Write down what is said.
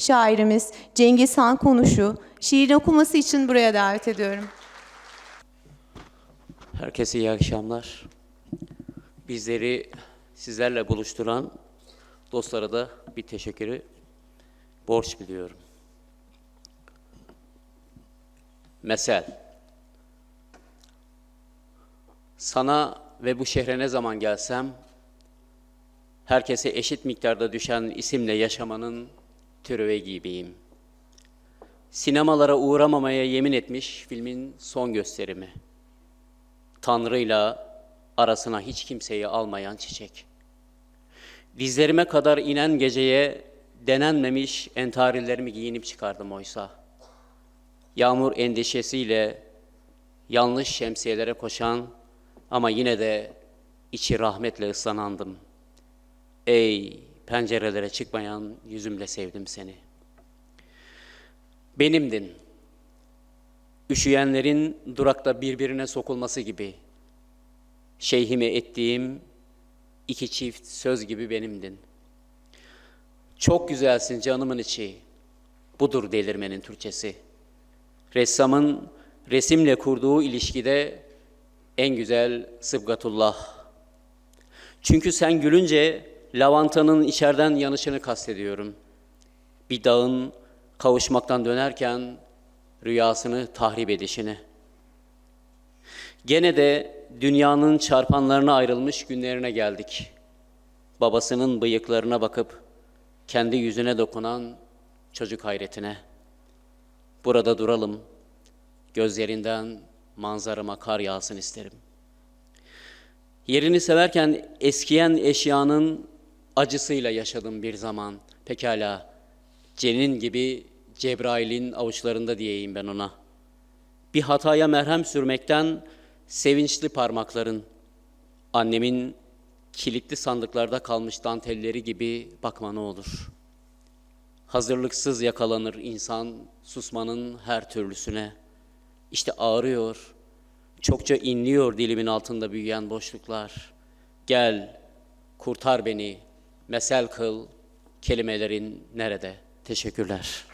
şairimiz Cengiz Han Konuş'u şiirini okuması için buraya davet ediyorum. Herkese iyi akşamlar. Bizleri sizlerle buluşturan dostlara da bir teşekkürü borç biliyorum. Mesel. Sana ve bu şehre ne zaman gelsem, herkese eşit miktarda düşen isimle yaşamanın türevi gibiyim. Sinemalara uğramamaya yemin etmiş filmin son gösterimi. Tanrı'yla arasına hiç kimseyi almayan çiçek. Dizlerime kadar inen geceye denenmemiş entarilerimi giyinip çıkardım oysa. Yağmur endişesiyle yanlış şemsiyelere koşan ama yine de içi rahmetle ıslanandım. Ey pencerelere çıkmayan yüzümle sevdim seni. Benimdin. Üşüyenlerin durakta birbirine sokulması gibi. Şeyhime ettiğim iki çift söz gibi benimdin. Çok güzelsin canımın içi. Budur delirmenin Türkçesi. Ressamın resimle kurduğu ilişkide en güzel Sıbgatullah. Çünkü sen gülünce lavantanın içeriden yanışını kastediyorum. Bir dağın kavuşmaktan dönerken rüyasını tahrip edişini. Gene de dünyanın çarpanlarına ayrılmış günlerine geldik. Babasının bıyıklarına bakıp kendi yüzüne dokunan çocuk hayretine. Burada duralım. Gözlerinden manzarama kar yağsın isterim. Yerini severken eskiyen eşyanın acısıyla yaşadım bir zaman. Pekala, Cenin gibi Cebrail'in avuçlarında diyeyim ben ona. Bir hataya merhem sürmekten sevinçli parmakların, annemin kilitli sandıklarda kalmış dantelleri gibi bakma ne olur. Hazırlıksız yakalanır insan susmanın her türlüsüne. İşte ağrıyor, çokça inliyor dilimin altında büyüyen boşluklar. Gel, kurtar beni, mesel kıl, kelimelerin nerede? Teşekkürler.